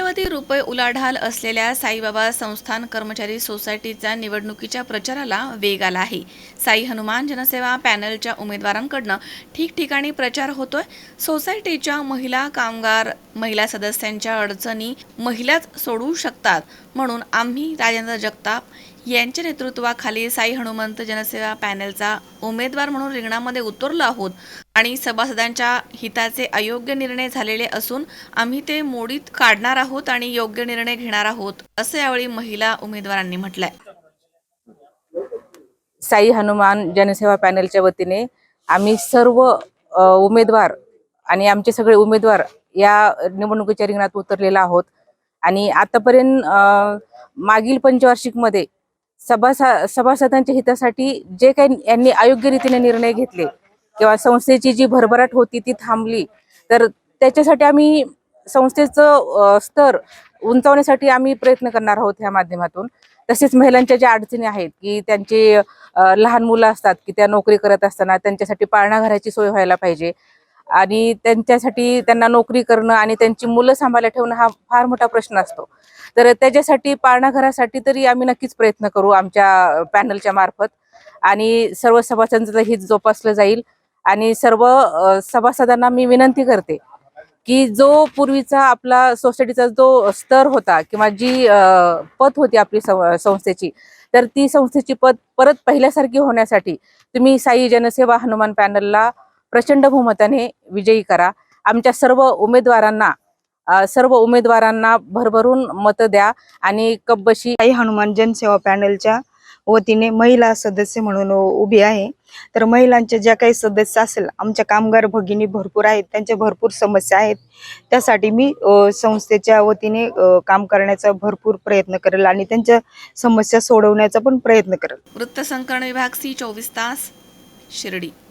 रुपये उलाढाल असलेल्या साईबाबा संस्थान कर्मचारी सोसायटीच्या निवडणुकीच्या प्रचाराला वेग आला आहे. साई हनुमान जनसेवा पॅनलच्या उमेदवारांकडनं ठिकठिकाणी प्रचार होतोय. सोसायटीच्या महिला कामगार महिला सदस्यांच्या अडचणी महिलाच सोडवू शकतात म्हणून आम्ही राजेंद्र जगताप यांच्या नेतृत्वाखाली साई हनुमंत जनसेवा पॅनलचा उमेदवार म्हणून रिंगणामध्ये उतरलो आहोत. आणि सभासदांच्या हिताचे अयोग्य निर्णय झालेले असून आम्ही ते मोडीत काढणार आहोत आणि योग्य निर्णय घेणार आहोत असं यावेळी महिला उमेदवारांनी म्हटलंय. साई हनुमान जनसेवा पॅनलच्या वतीने आम्ही सर्व उमेदवार आणि आमचे सगळे उमेदवार या निवडणुकीच्या रिंगणात उतरलेला आहोत. आणि आतापर्यंत मागील पंचवार्षिकमध्ये सभासा सभासदांच्या हितासाठी जे काही यांनी अयोग्य रीतीने निर्णय घेतले किंवा संस्थेची जी भरभराट होती ती थांबली. तर त्याच्यासाठी आम्ही संस्थेचं स्तर उंचावण्यासाठी आम्ही प्रयत्न करणार आहोत ह्या माध्यमातून. तसेच महिलांच्या ज्या अडचणी आहेत की त्यांचे लहान मुलं असतात की त्या नोकरी करत असताना त्यांच्यासाठी पाळणा घराची सोय व्हायला पाहिजे. आणि त्यांच्यासाठी त्यांना नोकरी करणं आणि त्यांची मुलं सांभाळल्या ठेवणं हा फार मोठा प्रश्न असतो. तर त्याच्यासाठी पाळणा घरासाठी तरी आम्ही नक्कीच प्रयत्न करू आमच्या पॅनलच्या मार्फत. आणि सर्व सभासदांचं हित जोपासलं जाईल. आणि सर्व सभासदांना मी विनंती करते की जो पूर्वीचा आपला सोसायटीचा जो स्तर होता किंवा जी पत होती आपली सं- संस्थेची तर ती संस्थेची पत परत पहिल्यासारखी होण्यासाठी तुम्ही साई जनसेवा हनुमान पॅनलला प्रचंड बहुमताने विजयी करा. आमच्या सर्व उमेदवारांना सर्व उमेदवारांना भरभरून मतं द्या आणि कब्बशी साई हनुमान जनसेवा पॅनलच्या वतीने महिला सदस्य म्हणून उभी आहे. तर महिलांच्या ज्या काही सदस्य असेल आमच्या कामगार भगिनी भरपूर आहेत त्यांच्या भरपूर समस्या आहेत. त्यासाठी मी संस्थेच्या वतीने काम करण्याचा भरपूर प्रयत्न करेल आणि त्यांच्या समस्या सोडवण्याचा पण प्रयत्न करेल. वृत्तसंकलन विभाग सी चोवीस तास शिर्डी.